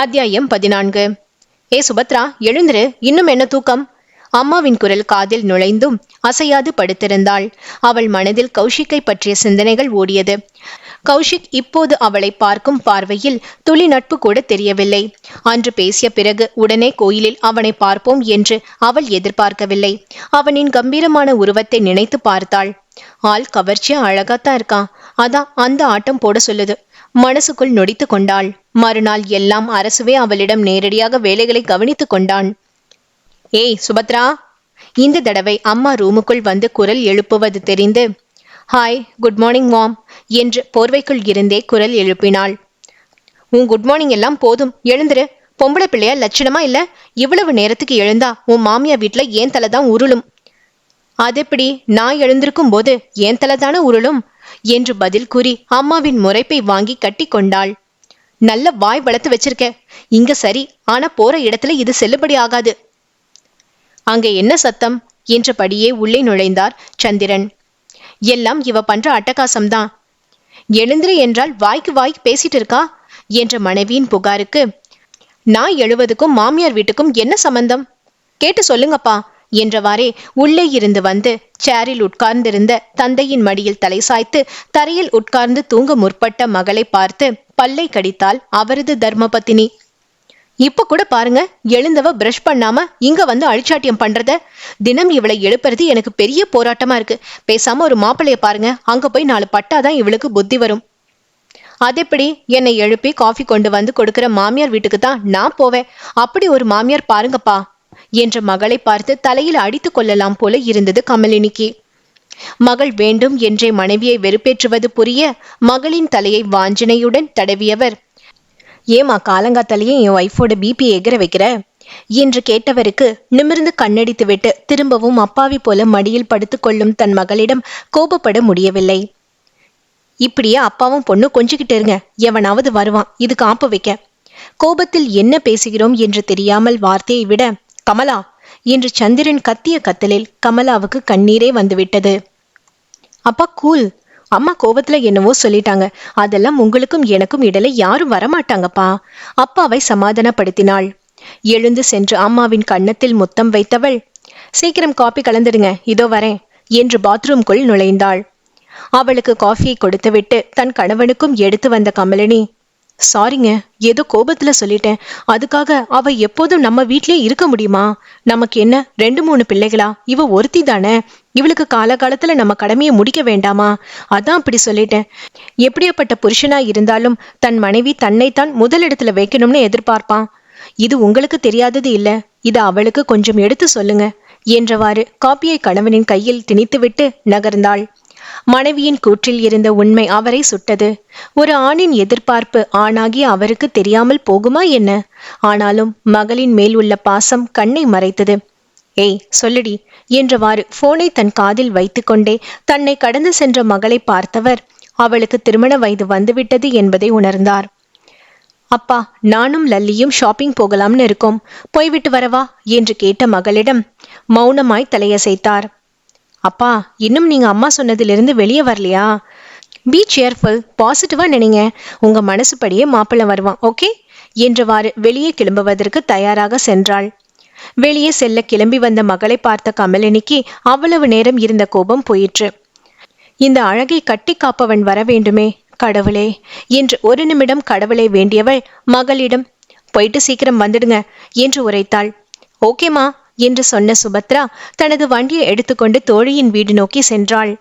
அத்தியாயம் பதினான்கு. ஏ சுபத்ரா எழுந்திரு இன்னும் என்ன தூக்கம்? அம்மாவின் குரல் காதில் நுழைந்தும் அசையாது படுத்திருந்தாள். அவள் மனதில் கௌஷிக்கை பற்றிய சிந்தனைகள் ஓடியது. கௌஷிக் இப்போது அவளை பார்க்கும் பார்வையில் துளி நட்பு கூட தெரியவில்லை. அன்று பேசிய பிறகு உடனே கோயிலில் அவனை பார்ப்போம் என்று அவள் எதிர்பார்க்கவில்லை. அவனின் கம்பீரமான உருவத்தை நினைத்து பார்த்தாள். ஆள் கவர்ச்சியா அழகாத்தான் இருக்கான் அதான் அந்த ஆட்டம் போட சொல்லுது. மனசுக்குள் நொடித்து கொண்டாள். மறுநாள் எல்லாம் அரசுவே அவளிடம் நேரடியாக வேலைகளை கவனித்துக் கொண்டான். ஏய் சுபத்ரா! இந்த தடவை அம்மா ரூமுக்குள் வந்து குரல் எழுப்புவது தெரிந்து ஹாய் குட் மார்னிங் மாம் என்று போர்வைக்குள் இருந்தே குரல் எழுப்பினாள். உன் குட் மார்னிங் எல்லாம் போதும். எழுந்துரு. பொம்பளை பிள்ளையா லட்சணமா இல்ல? இவ்வளவு நேரத்துக்கு எழுந்தா உன் மாமியா வீட்ல ஏன் தலை தான் உருளும்? அதெப்படி? நான் எழுந்திருக்கும் போது ஏன் தலை தானே உருளும்? என்று பதில் கூறி அம்மாவின் முறைப்பை வாங்கி கட்டி கொண்டாள். நல்ல வாய் வளர்த்து வச்சிருக்க. இங்க சரி ஆனா போற இடத்துல இது செல்லுபடி ஆகாது. அங்கே என்ன சத்தம்? என்றபடியே உள்ளே நுழைந்தார் சந்திரன். எல்லாம் இவ பண்ற அட்டகாசம்தான். எழுந்திரு என்றால் வாய்க்கு வாய்க்கு பேசிட்டு இருக்கா? என்ற மனைவியின் புகாருக்கு நான் எழுவதுக்கும் மாமியார் வீட்டுக்கும் என்ன சம்பந்தம்? கேட்டு சொல்லுங்கப்பா. என்றவாறே உள்ளே இருந்து வந்து சேரில் உட்கார்ந்திருந்த தந்தையின் மடியில் தலை சாய்த்து தரையில் உட்கார்ந்து தூங்க முற்பட்ட மகளை பார்த்து பல்லை கடித்தாள் அவரது தர்மபத்தினி. இப்ப கூட பாருங்க எழுந்தவ பிரஷ் பண்ணாம இங்க வந்து அழிச்சாட்டியம் பண்றத. தினம் இவளை எழுப்புறது எனக்கு பெரிய போராட்டமா இருக்கு. பேசாம ஒரு மாப்பிள்ளைய பாருங்க அங்க போய் நாலு பட்டாதான் இவளுக்கு புத்தி வரும். அதெப்படி? என்னை எழுப்பி காஃபி கொண்டு வந்து கொடுக்கிற மாமியார் வீட்டுக்கு தான் நான் போவேன். அப்படி ஒரு மாமியார் பாருங்கப்பா. என்ற மகளை பார்த்து தலையில் அடித்து கொள்ளலாம் போல இருந்தது கமலினிக்கு. மகள் வேண்டும் என்றே மனைவியை வெறுப்பேற்றுவது புரிய மகளின் தலையை வாஞ்சனையுடன் தடவியவர். ஏமா காலங்காத்தாலேயே என் ஒய்ஃபோட பிபி எகிற வைக்கிற? என்று கேட்டவருக்கு நிமிர்ந்து கண்ணடித்து விட்டு திரும்பவும் அப்பாவி போல மடியில் படுத்துக்கொள்ளும் தன் மகளிடம் கோபப்பட முடியவில்லை. இப்படியே அப்பாவும் பொண்ணு கொஞ்சிக்கிட்டு இருங்க எவனாவது வருவான் இதுக்கு ஆப்பு வைக்க. கோபத்தில் என்ன பேசுகிறோம் என்று தெரியாமல் வார்த்தையை விட கமலா என்று சந்திரன் கத்திய கத்தலில் கமலாவுக்கு கண்ணீரே வந்துவிட்டது. அப்பா கூல் அம்மா கோபத்துல என்னவோ சொல்லிட்டாங்க. அதெல்லாம் உங்களுக்கும் எனக்கும் இடையில யாரும் வரமாட்டாங்கப்பா. அப்பாவை சமாதானப்படுத்தினாள். எழுந்து சென்று அம்மாவின் கன்னத்தில் முத்தம் வைத்தவள் சீக்கிரம் காப்பி கலந்துடுங்க இதோ வரேன் என்று பாத்ரூம்குள் நுழைந்தாள். அவளுக்கு காஃபியை கொடுத்துவிட்டு தன் கணவனுக்கும் எடுத்து வந்த கமலினி சாரிங்க ஏதோ கோபத்துல சொல்லிட்டேன். அதுக்காக அவ எப்போதும் நம்ம வீட்லயே இருக்க முடியுமா? நமக்கு என்ன ரெண்டு மூணு பிள்ளைகளா? இவ ஒருத்தி தானே? இவளுக்கு காலகாலத்துல நம்ம கடமையை முடிக்க வேண்டாமா? அதான் அப்படி சொல்லிட்டேன். எப்படியாப்பட்ட புருஷனா இருந்தாலும் தன் மனைவி தன்னைத்தான் முதலிடத்துல வைக்கணும்னு எதிர்பார்ப்பான். இது உங்களுக்கு தெரியாதது இல்ல. இது அவளுக்கு கொஞ்சம் எடுத்து சொல்லுங்க என்றவாறு காப்பியை கணவனின் கையில் திணித்துவிட்டு நகர்ந்தாள். மனைவியின் கூற்றில் இருந்த உண்மை அவரை சுட்டது. ஒரு ஆணின் எதிர்பார்ப்பு ஆணாகி அவருக்கு தெரியாமல் போகுமா என்ன? ஆனாலும் மகளின் மேல் உள்ள பாசம் கண்ணை மறைத்தது. ஏய் சொல்லுடி என்றவாறு போனை தன் காதில் வைத்துக்கொண்டே தன்னை கடந்து சென்ற மகளை பார்த்தவர் அவளுக்கு திருமண வயது வந்துவிட்டது என்பதை உணர்ந்தார். அப்பா நானும் லல்லியும் ஷாப்பிங் போகலாம்னு இருக்கோம். போய்விட்டு வரவா? என்று கேட்ட மகளிடம் மௌனமாய் தலையசைத்தார். அப்பா இன்னும் நீங்க அம்மா சொன்னதிலிருந்து வெளியே வரலையா? பி சேர்ஃபுல் பாசிட்டிவாக நினைங்க. உங்க மனசுப்படியே மாப்பிள்ளை வருவான் ஓகே என்றவாறு வெளியே கிளம்புவதற்கு தயாராக சென்றாள். வெளியே செல்ல கிளம்பி வந்த மகளை பார்த்த கமலினிக்கு அவ்வளவு நேரம் இருந்த கோபம் போயிற்று. இந்த அழகை கட்டி காப்பவன் வர வேண்டுமே கடவுளே என்று ஒரு நிமிடம் கடவுளை வேண்டியவள் மகளிடம் போயிட்டு சீக்கிரம் வந்துடுங்க என்று உரைத்தாள். ஓகேம்மா என்று சொன்ன சுபத்ரா தனது வண்டியை எடுத்துக்கொண்டு தோழியின் வீடு நோக்கி சென்றாள்.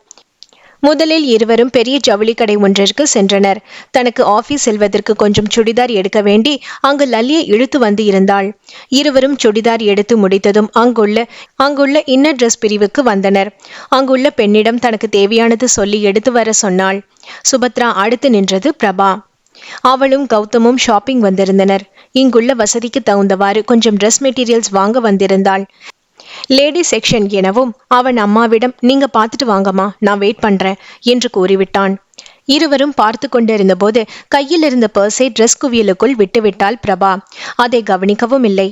முதலில் இருவரும் பெரிய ஜவுளி கடை ஒன்றிற்கு சென்றனர். தனக்கு ஆபீஸ் செல்வதற்கு கொஞ்சம் சுடிதார் எடுக்க வேண்டி அங்கு லல்லியை இழுத்து வந்து இருந்தாள். இருவரும் சுடிதார் எடுத்து முடித்ததும் அங்குள்ள அங்குள்ள இன்னர் ட்ரெஸ் பிரிவுக்கு வந்தனர். அங்குள்ள பெண்ணிடம் தனக்கு தேவையானது சொல்லி எடுத்து வர சொன்னாள். சுபத்ரா அடுத்து நின்றது பிரபா. அவளும் கௌதமும் ஷாப்பிங் வந்திருந்தனர். இங்குள்ள வசதிக்கு தகுந்தவாறு கொஞ்சம் ட்ரெஸ் மெட்டீரியல்ஸ் வாங்க வந்திருந்தாள். லேடி செக்ஷன் எனவும் அவன் அம்மாவிடம் நீங்க பார்த்துட்டு வாங்கம்மா நான் வெயிட் பண்றேன் என்று கூறிவிட்டான். இருவரும் பார்த்து கொண்டிருந்த போது கையில் இருந்த பர்ஸை ட்ரெஸ் குவியலுக்குள் விட்டுவிட்டாள் பிரபா. அதை கவனிக்கவும் இல்லை.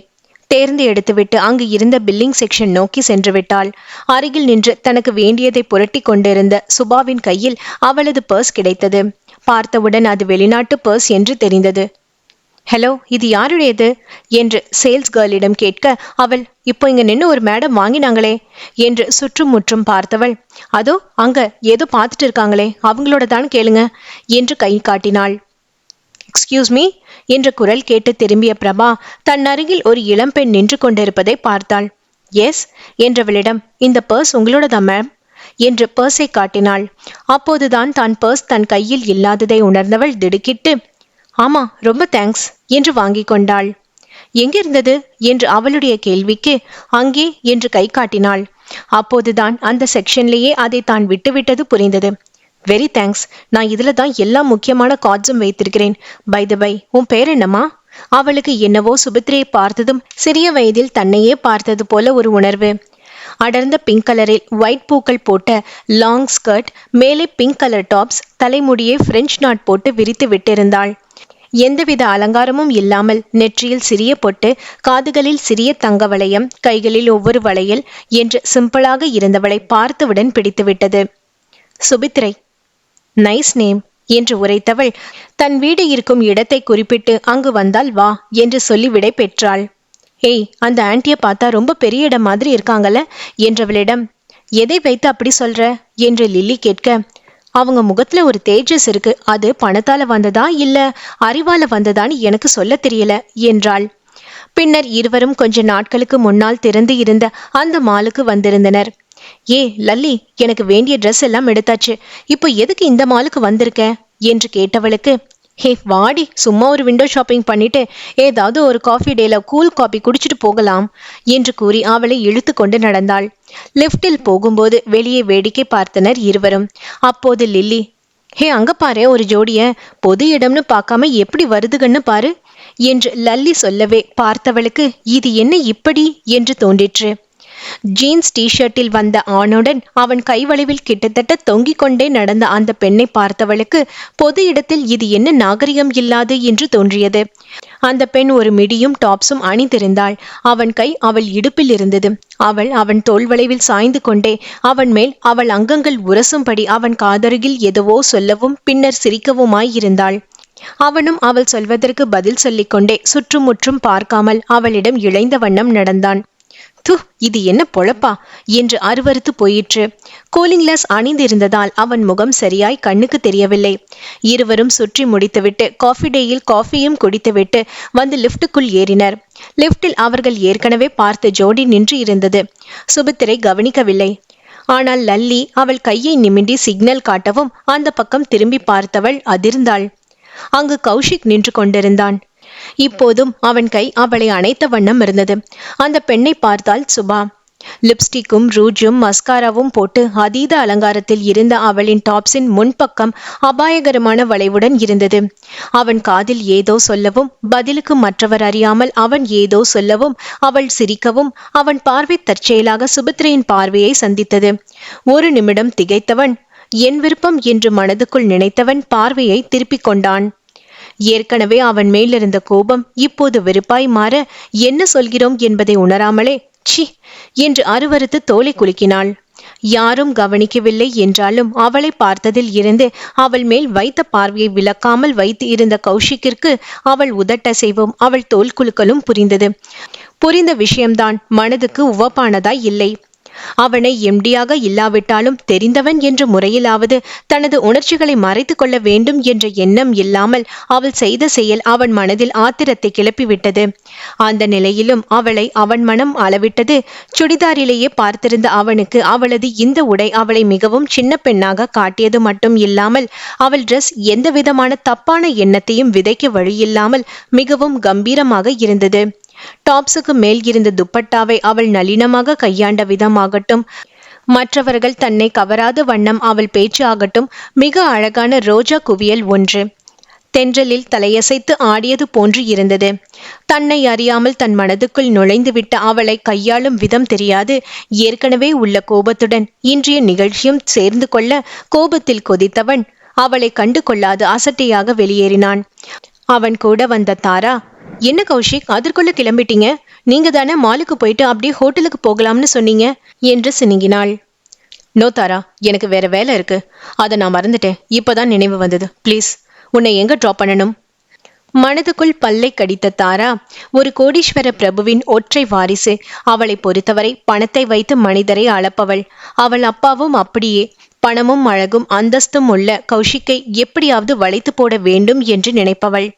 தேர்ந்து எடுத்துவிட்டு அங்கு இருந்த பில்லிங் செக்ஷன் நோக்கி சென்று விட்டாள். அருகில் நின்று தனக்கு வேண்டியதை புரட்டி கொண்டிருந்த சுபாவின் கையில் அவளது பர்ஸ் கிடைத்தது. பார்த்தவுடன் அது வெளிநாட்டு பர்ஸ் என்று தெரிந்தது. ஹலோ இது யாருடையது? என்று சேல்ஸ் கேர்ளிடம் கேட்க அவள் இப்போ இங்க நின்று ஒரு மேடம் வாங்கினாங்களே என்று சுற்றும் முற்றும் பார்த்தவள். அதோ அங்க ஏதோ பார்த்துட்டு இருக்காங்களே அவங்களோட தான் கேளுங்க என்று கை காட்டினாள். எக்ஸ்கியூஸ் மீ என்ற குரல் கேட்டு திரும்பிய பிரபா தன் அருகில் ஒரு இளம்பெண் நின்று கொண்டிருப்பதை பார்த்தாள். எஸ் என்றவளிடம் இந்த பர்ஸ் உங்களோட மேம் என்று பர்ஸை காட்டினாள். அப்போதுதான் தான் பர்ஸ் தன் கையில் இல்லாததை உணர்ந்தவள் திடுக்கிட்டு ஆமா ரொம்ப தேங்க்ஸ் என்று வாங்கிக் கொண்டாள். எங்கிருந்தது என்று அவளுடைய கேள்விக்கு அங்கே என்று கை காட்டினாள். அப்போதுதான் அந்த செக்ஷன்லேயே அதை தான் விட்டுவிட்டது புரிந்தது. வெரி தேங்க்ஸ் நான் இதில் தான் எல்லா முக்கியமான கார்ட்ஸும் வைத்திருக்கிறேன். பை த பை உன் பேர் என்னம்மா? அவளுக்கு என்னவோ சுபித்ரையை பார்த்ததும் சிறிய வயதில் தன்னையே பார்த்தது போல ஒரு உணர்வு. அடர்ந்த பிங்க் கலரில் ஒயிட் பூக்கள் போட்ட லாங் ஸ்கர்ட் மேலே பிங்க் கலர் டாப்ஸ் தலைமுடியை பிரெஞ்சு நாட் போட்டு விரித்து விட்டிருந்தாள். எந்தவித அலங்காரமும் இல்லாமல் நெற்றியில் சிறிய பொட்டு காதுகளில் சிறிய தங்க வளையம் கைகளில் ஒவ்வொரு வளையல் என்று சிம்பிளாக இருந்தவளை பார்த்தவுடன் பிடித்துவிட்டது. சுபித்ரை நைஸ் நேம் என்று உரைத்தவள் தன் வீடு இருக்கும் இடத்தை குறிப்பிட்டு அங்கு வந்தால் வா என்று சொல்லி விடை பெற்றாள். ஏய் அந்த ஆண்டியை பார்த்தா ரொம்ப பெரிய இடம் மாதிரி இருக்காங்கல்ல என்றவளிடம் எதை வைத்து அப்படி சொல்ற? என்று லில்லி கேட்க அவங்க முகத்துல ஒரு தேஜஸ் இருக்கு. அது பணத்தால வந்ததா இல்ல அறிவால வந்ததான்னு எனக்கு சொல்ல தெரியல என்றாள். பின்னர் இருவரும் கொஞ்ச நாட்களுக்கு முன்னால் திறந்து இருந்த அந்த மாலுக்கு வந்திருந்தனர். ஏ லல்லி எனக்கு வேண்டிய ட்ரெஸ் எல்லாம் எடுத்தாச்சு. இப்போ எதுக்கு இந்த மாலுக்கு வந்திருக்க? என்று கேட்டவளுக்கு ஹே வாடி சும்மா ஒரு விண்டோ ஷாப்பிங் பண்ணிட்டு ஏதாவது ஒரு காஃபி டேல கூல் காபி குடிச்சிட்டு போகலாம் என்று கூறி அவளை இழுத்து கொண்டு நடந்தாள். லிப்டில் போகும்போது வெளியே வேடிக்கை பார்த்தனர் இருவரும். அப்போது லில்லி ஹே அங்க பாரு ஒரு ஜோடிய பொது இடம்னு பார்க்காம எப்படி வருதுகன்னு பாரு என்று லல்லி சொல்லவே பார்த்தவளுக்கு இது என்ன இப்படி? என்று தோன்றிற்று. ஜீன்ஸ் டிஷர்ட்டில் வந்த ஆணுடன் அவன் கைவளைவில் கிட்டத்தட்ட தொங்கிக் கொண்டே நடந்த அந்த பெண்ணை பார்த்தவளுக்கு பொது இடத்தில் இது என்ன நாகரிகம் இல்லாது என்று தோன்றியது. அந்த பெண் ஒரு மிடியும் டாப்ஸும் அணிந்திருந்தாள். அவன் கை அவள் இடுப்பில் இருந்தது. அவள் அவன் தோல்வளைவில் சாய்ந்து கொண்டே அவன் மேல் அவள் அங்கங்கள் உரசும்படி அவன் காதருகில் எதுவோ சொல்லவும் பின்னர் சிரிக்கவுமாய் இருந்தாள். அவனும் அவள் சொல்வதற்கு பதில் சொல்லிக்கொண்டே சுற்றுமுற்றும் பார்க்காமல் அவளிடம் இழைந்த வண்ணம் நடந்தான். து இது என்ன பொழப்பா? என்று அருவருத்து போயிற்று. கூலிங் கிளாஸ் அணிந்திருந்ததால் அவன் முகம் சரியாய் கண்ணுக்கு தெரியவில்லை. இருவரும் சுற்றி முடித்துவிட்டு காஃபி டேயில் காஃபியும் குடித்துவிட்டு வந்து லிப்டுக்குள் ஏறினர். லிஃப்ட்டில் அவர்கள் ஏற்கனவே பார்த்த ஜோடி நின்று இருந்தது. சுபித்திரை கவனிக்கவில்லை. ஆனால் லல்லி அவள் கையை நிமிண்டி சிக்னல் காட்டவும் அந்த பக்கம் திரும்பி பார்த்தவள் அதிர்ந்தாள். அங்கு கௌஷிக் நின்று கொண்டிருந்தான். இப்போதும் அவன் கை அவளை அணைத்த வண்ணம் இருந்தது. அந்த பெண்ணை பார்த்தால் சுபா. லிப்ஸ்டிக்கும் ரூஜும் மஸ்காராவும் போட்டு அதீத அலங்காரத்தில் இருந்த அவளின் டாப்ஸின் முன்பக்கம் அபாயகரமான வளைவுடன் இருந்தது. அவன் காதில் ஏதோ சொல்லவும் பதிலுக்கு மற்றவர் அறியாமல் அவன் ஏதோ சொல்லவும் அவள் சிரிக்கவும் அவன் பார்வை தற்செயலாக சுபத்ரையின் பார்வையை சந்தித்தது. ஒரு நிமிடம் திகைத்தவன் என் விருப்பம் என்று மனதுக்குள் நினைத்தவன் பார்வையை திருப்பிக் கொண்டான். ஏற்கனவே அவன் மேலிருந்த கோபம் இப்போது வெறுப்பாய் மாற என்ன சொல்கிறோம் என்பதை உணராமலே சி என்று அருவருத்து தோலை குலுக்கினாள். யாரும் கவனிக்கவில்லை என்றாலும் அவளை பார்த்ததில் இருந்து அவள் மேல் வைத்த பார்வையை விளக்காமல் வைத்து இருந்த கௌஷிக்கிற்கு அவள் உதட்டசைவும் அவள் தோல் குலுக்கலும் புரிந்தது. புரிந்த விஷயம்தான் மனதுக்கு உவப்பானதாய் இல்லை. அவனை எம்டியாக இல்லாவிட்டாலும் தெரிந்தவன் என்ற முறையிலாவது தனது உணர்ச்சிகளை மறைத்து கொள்ள வேண்டும் என்ற எண்ணம் இல்லாமல் அவள் செய்த செயல் அவன் மனதில் ஆத்திரத்தை கிளப்பிவிட்டது. அந்த நிலையிலும் அவளை அவன் மனம் அளவிட்டது. சுடிதாரிலேயே பார்த்திருந்த அவனுக்கு அவளது இந்த உடை அவளை மிகவும் சின்ன பெண்ணாக காட்டியது மட்டும் இல்லாமல் அவள் ட்ரெஸ் எந்த விதமான தப்பான எண்ணத்தையும் விதைக்க வழியில்லாமல் மிகவும் கம்பீரமாக இருந்தது. டாப்ஸுக்கு மேல் இருந்த துப்பட்டாவை அவள் நளினமாக கையாண்ட விதமாகட்டும் மற்றவர்கள் தன்னை கவராத வண்ணம் அவள் பேச்சு ஆகட்டும் மிக அழகான ரோஜா குவியல் ஒன்று. தென்றலில் தலையசைத்து ஆடியது போன்று இருந்தது. தன்னை அறியாமல் தன் மனதுக்குள் நுழைந்துவிட்ட அவளை கையாளும் விதம் தெரியாது. ஏற்கனவே உள்ள கோபத்துடன் இன்றைய நிகழ்ச்சியும் சேர்ந்து கொள்ள கோபத்தில் கொதித்தவன் அவளை கண்டு கொள்ளாது அசட்டையாக வெளியேறினான். அவன் கூட வந்த தாரா என்ன கௌஷிக் அதற்குள்ள கிளம்பிட்டீங்க? நீங்க தானே மாலுக்கு போயிட்டு அப்படியே ஹோட்டலுக்கு போகலாம்னு சொன்னீங்க என்று சினுங்கினாள். நோ தாரா எனக்கு வேற வேலை இருக்கு. அதை நான் மறந்துட்டேன். இப்பதான் நினைவு வந்தது. ப்ளீஸ் உன்னை எங்க ட்ராப் பண்ணணும்? மனதுக்குள் பல்லை கடித்த தாரா ஒரு கோடீஸ்வர பிரபுவின் ஒற்றை வாரிசு அவளை பொறுத்தவரை பணத்தை வைத்து மனிதரை அளப்பவள். அவள் அப்பாவும் அப்படியே பணமும் அழகும் அந்தஸ்தும் உள்ள கௌஷிக்கை எப்படியாவது வளைத்து போட வேண்டும் என்று நினைப்பவள்.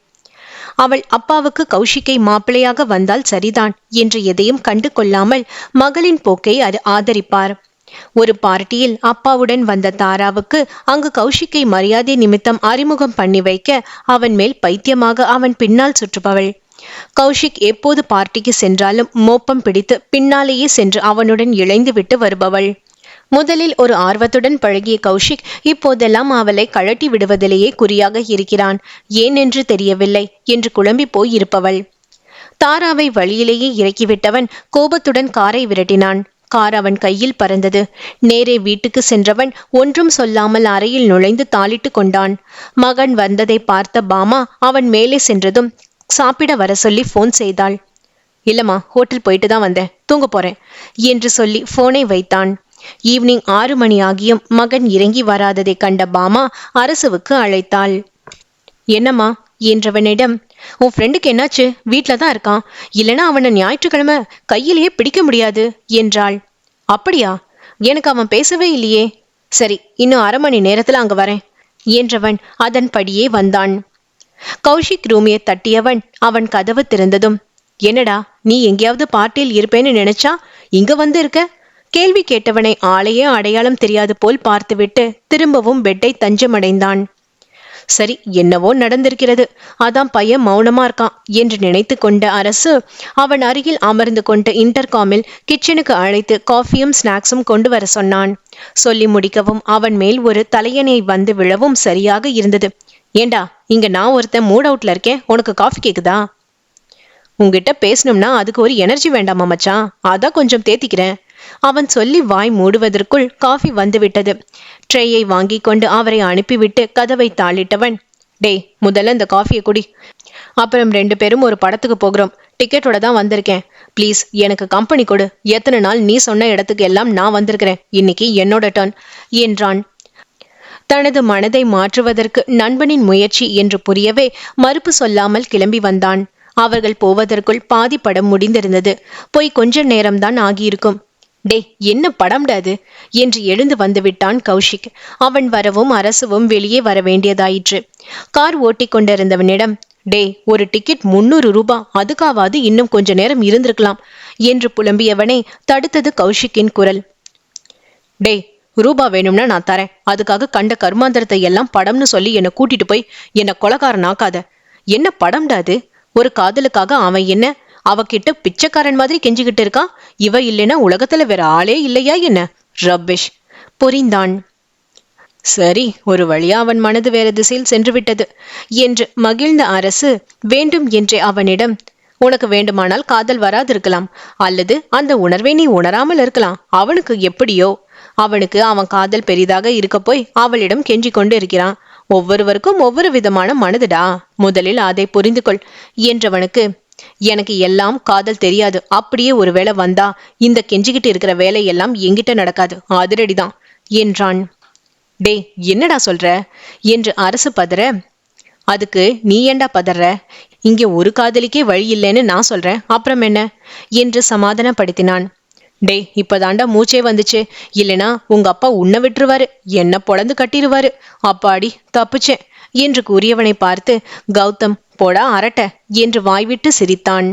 அவள் அப்பாவுக்கு கௌஷிக்கை மாப்பிள்ளையாக வந்தால் சரிதான் என்று எதையும் கண்டு கொள்ளாமல் மகளின் போக்கை அது ஆதரிப்பார். ஒரு பார்ட்டியில் அப்பாவுடன் வந்த தாராவுக்கு அங்கு கௌஷிக்கை மரியாதை நிமித்தம் அறிமுகம் பண்ணி வைக்க அவன் மேல் பைத்தியமாக அவன் பின்னால் சுற்றுபவள். கௌஷிக் எப்போது பார்ட்டிக்கு சென்றாலும் மோப்பம் பிடித்து பின்னாலேயே சென்று அவனுடன் இழைந்து விட்டு வருபவள். முதலில் ஒரு ஆர்வத்துடன் பழகிய கௌஷிக் இப்போதெல்லாம் அவளை கழட்டி விடுவதிலேயே குறியாக இருக்கிறான். ஏன் என்று தெரியவில்லை என்று குழம்பி போய் இருப்பவள். தாராவை வழியிலேயே இறக்கிவிட்டவன் கோபத்துடன் காரை விரட்டினான். கார் அவன் கையில் பறந்தது. நேரே வீட்டுக்கு சென்றவன் ஒன்றும் சொல்லாமல் அறையில் நுழைந்து தாளிட்டு கொண்டான். மகன் வந்ததை பார்த்த பாமா அவன் மேலே சென்றதும் சாப்பிட வர சொல்லி ஃபோன் செய்தாள். இல்லம்மா ஹோட்டல் போயிட்டு தான் வந்தேன். தூங்க போறேன் என்று சொல்லி போனை வைத்தான். ஈவினிங் ஆறு மணி ஆகியும் மகன் இறங்கி வராததை கண்ட பாமா அரசுவுக்கு அழைத்தாள். என்னம்மா? என்றவனிடம் உன் ஃப்ரெண்டுக்கு என்னாச்சு? வீட்டில் தான் இருக்கான். இல்லைனா அவனை ஞாயிற்றுக்கிழமை கையிலேயே பிடிக்க முடியாது என்றாள். அப்படியா? எனக்கு அவன் பேசவே இல்லையே. சரி இன்னும் அரை மணி நேரத்துல அங்க வரேன் என்றவன் அதன்படியே வந்தான். கௌஷிக் ரூமியை தட்டியவன் அவன் கதவு திறந்ததும் என்னடா நீ எங்கேயாவது பார்ட்டியில் இருப்பேன்னு நினைச்சா இங்க வந்து இருக்க? கேள்வி கேட்டவனை ஆளையே அடையாளம் தெரியாது போல் பார்த்துவிட்டு திரும்பவும் பெட்டை தஞ்சமடைந்தான். சரி என்னவோ நடந்திருக்கிறது. அதான் பையன் மௌனமா இருக்கான் என்று நினைத்து கொண்ட அரசு அவன் அருகில் அமர்ந்து கொண்டு இன்டர்காமில் கிச்சனுக்கு அழைத்து காஃபியும் ஸ்நாக்ஸும் கொண்டு வர சொன்னான். சொல்லி முடிக்கவும் அவன் மேல் ஒரு தலையணை வந்து விழவும் சரியாக இருந்தது. ஏண்டா இங்க நான் ஒருத்தன் மூட் அவுட்ல இருக்கேன் உனக்கு காஃபி கேக்குதா? உங்ககிட்ட பேசணும்னா அதுக்கு ஒரு எனர்ஜி வேண்டாமா மச்சான்? அதான் கொஞ்சம் தேத்திக்கிறேன். அவன் சொல்லி வாய் மூடுவதற்குள் காஃபி வந்துவிட்டது. ட்ரேயை வாங்கி கொண்டு அவரை அனுப்பிவிட்டு கதவை தாளிட்டவன் டேய் முதல்ல இந்த காஃபியை குடி. அப்புறம் ரெண்டு பேரும் ஒரு படத்துக்கு போகிறோம். டிக்கெட்டோட தான் வந்திருக்கேன். ப்ளீஸ் எனக்கு கம்பெனி கொடு. எத்தனை நாள் நீ சொன்ன இடத்துக்கு எல்லாம் நான் வந்திருக்கிறேன். இன்னைக்கு என்னோட டர்ன் என்றான். தனது மனதை மாற்றுவதற்கு நண்பனின் முயற்சி என்று புரியவே மறுப்பு சொல்லாமல் கிளம்பி வந்தான். அவர்கள் போவதற்குள் பாதி படம் முடிந்திருந்தது. போய் கொஞ்ச நேரம்தான் ஆகியிருக்கும். டே என்ன படம்டாது என்று எழுந்து வந்துவிட்டான் கௌஷிக். அவன் வரவும் அரசுவும் வெளியே வர வேண்டியதாயிற்று. கார் ஓட்டிக் கொண்டிருந்தவனிடம் டே ஒரு டிக்கெட் முன்னூறு ரூபா. அதுக்காவது இன்னும் கொஞ்ச நேரம் இருந்திருக்கலாம் என்று புலம்பியவனை தடுத்தது கௌஷிக்கின் குரல். டே ரூபா வேணும்னா நான் தரேன். அதுக்காக கண்ட கர்மாந்திரத்தை எல்லாம் படம்னு சொல்லி என்னை கூட்டிட்டு போய் என்னை கொலகாரன் ஆக்காத என்ன படம்டாது ஒரு காதலுக்காக அவன் என்ன அவகிட்ட பிச்சைக்காரன் மாதிரி கெஞ்சிக்கிட்டு இருக்கான் இவ இல்லைன்னா உலகத்துல வேற ஆளே இல்லையா என்ன? ரப்பிஷ் புரிந்தான் சரி ஒரு வழியா அவன் மனது வேற திசையில் சென்று விட்டது என்று மகிழ்ந்த அரசு வேண்டும் என்றே அவனிடம் உனக்கு வேண்டுமானால் காதல் வராதிருக்கலாம். அல்லது அந்த உணர்வை நீ உணராமல் இருக்கலாம். அவனுக்கு எப்படியோ அவனுக்கு அவன் காதல் பெரிதாக இருக்க போய் அவளிடம் கெஞ்சி கொண்டு இருக்கிறான். ஒவ்வொருவருக்கும் ஒவ்வொரு விதமான மனதுடா. முதலில் அதை புரிந்து கொள் என்றவனுக்கு எனக்கு எல்லாம் காதல் தெரியாது. அப்படியே ஒரு வேளை வந்தா இந்த கெஞ்சிக்கிட்டு இருக்கிற வேலையெல்லாம் எங்கிட்ட நடக்காது. அதிரடிதான் என்றான். டே என்னடா சொல்ற? என்று அரசு பதற. அதுக்கு நீ ஏண்டா பதற? இங்க ஒரு காதலிக்கே வழி இல்லைன்னு நான் சொல்றேன். அப்புறம் என்ன? என்று சமாதானப்படுத்தினான். டே இப்பதாண்டா மூச்சே வந்துச்சு. இல்லைனா உங்க அப்பா உன்னை விட்டுருவாரு. என்ன பொழந்து கட்டிடுவாரு அப்பாடி தப்புச்சேன். என்று கூறியவனை பார்த்து கௌதம் போடா அரட்ட என்று வாய்விட்டு சிரித்தான்.